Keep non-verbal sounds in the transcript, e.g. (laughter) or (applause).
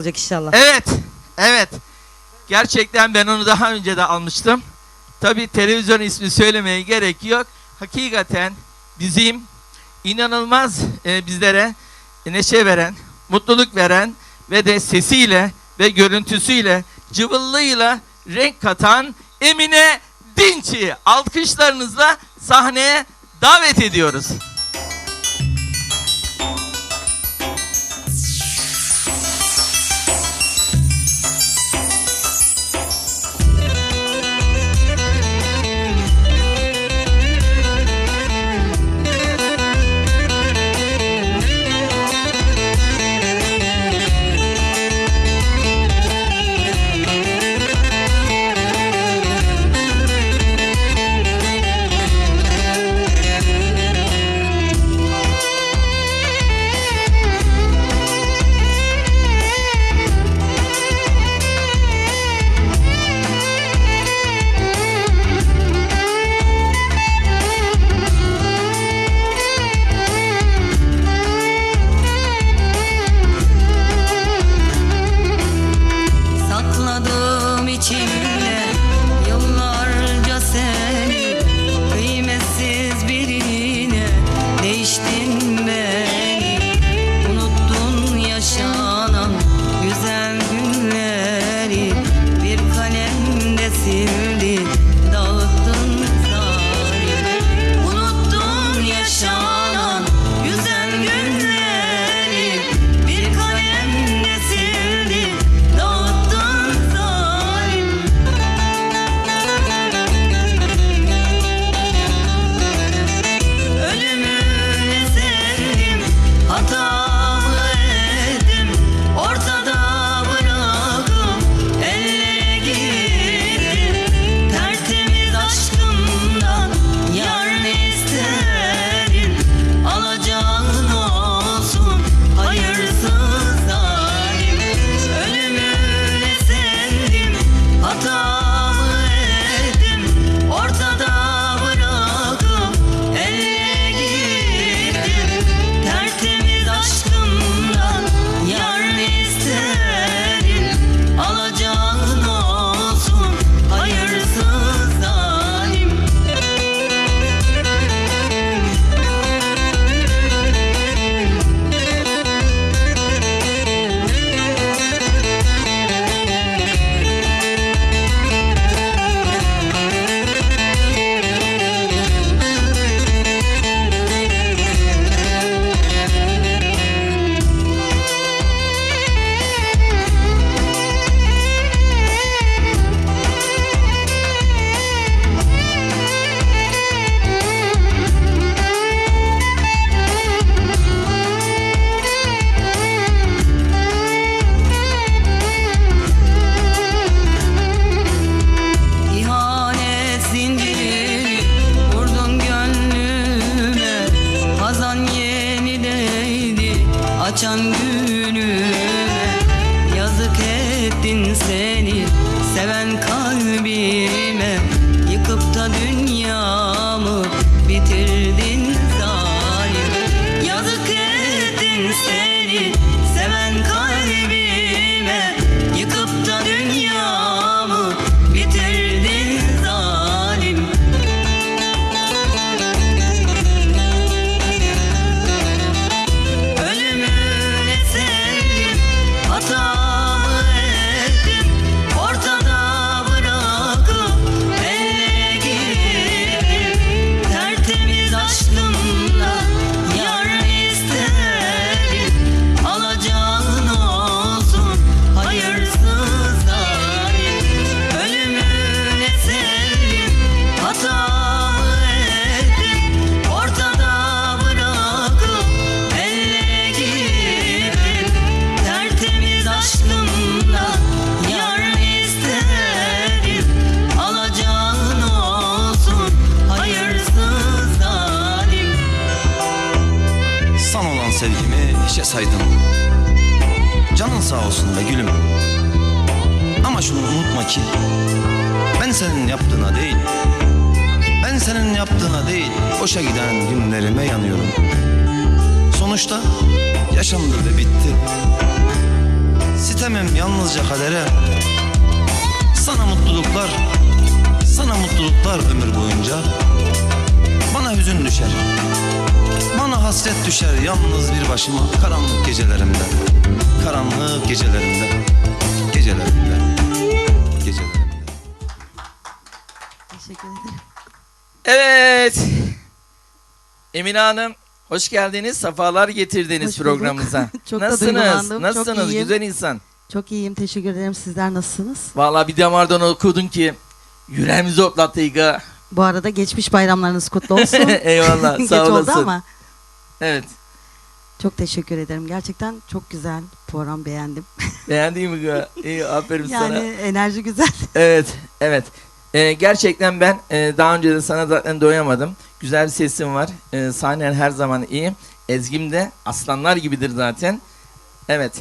olacak inşallah. Evet, evet. Gerçekten ben onu daha önce de almıştım. Tabi televizyon ismi söylemeye gerek yok. Hakikaten bizim inanılmaz e, bizlere neşe veren, mutluluk veren ve de sesiyle ve görüntüsüyle, cıvıllığıyla renk katan Emine Dinç'i alkışlarınızla sahneye davet ediyoruz. Kalbime Yıkıp da dünyamı Sana olan sevgimi hiçe saydım Canın sağ olsun be gülüm. Ama şunu unutma ki Ben senin yaptığına değil Ben senin yaptığına değil Boşa giden günlerime yanıyorum. Sonuçta yaşandı ve bitti. Sitemem yalnızca kadere. Sana mutluluklar Sana mutluluklar ömür boyunca Bana hüzün düşer Bana hasret düşer yalnız bir başıma Karanlık gecelerimde Karanlık gecelerimde Gecelerimde Gecelerimde Teşekkür ederim. Evet. Emine Hanım hoş geldiniz. Safalar getirdiniz Hoş bulduk. programımıza. (laughs) Çok da Nasılsınız? duygulandım, çok Nasılsınız? iyiyim. Güzel insan. Çok iyiyim. Teşekkür ederim. Sizler nasılsınız? Vallahi bir damardan okudun ki yüreğimizi hoplattı İga. Bu arada geçmiş bayramlarınız kutlu olsun. (laughs) Eyvallah (laughs) Geç sağ oldu olasın. ama Evet. çok teşekkür ederim. Gerçekten çok güzel program beğendim. (laughs) Beğendin mi İga? İyi aferin Yani sana. enerji güzel. Evet, evet. Ee, gerçekten ben e, daha önce de sana zaten doyamadım. Güzel bir sesin var. Ee, sahnen her zaman iyi. Ezgim de aslanlar gibidir zaten. Evet.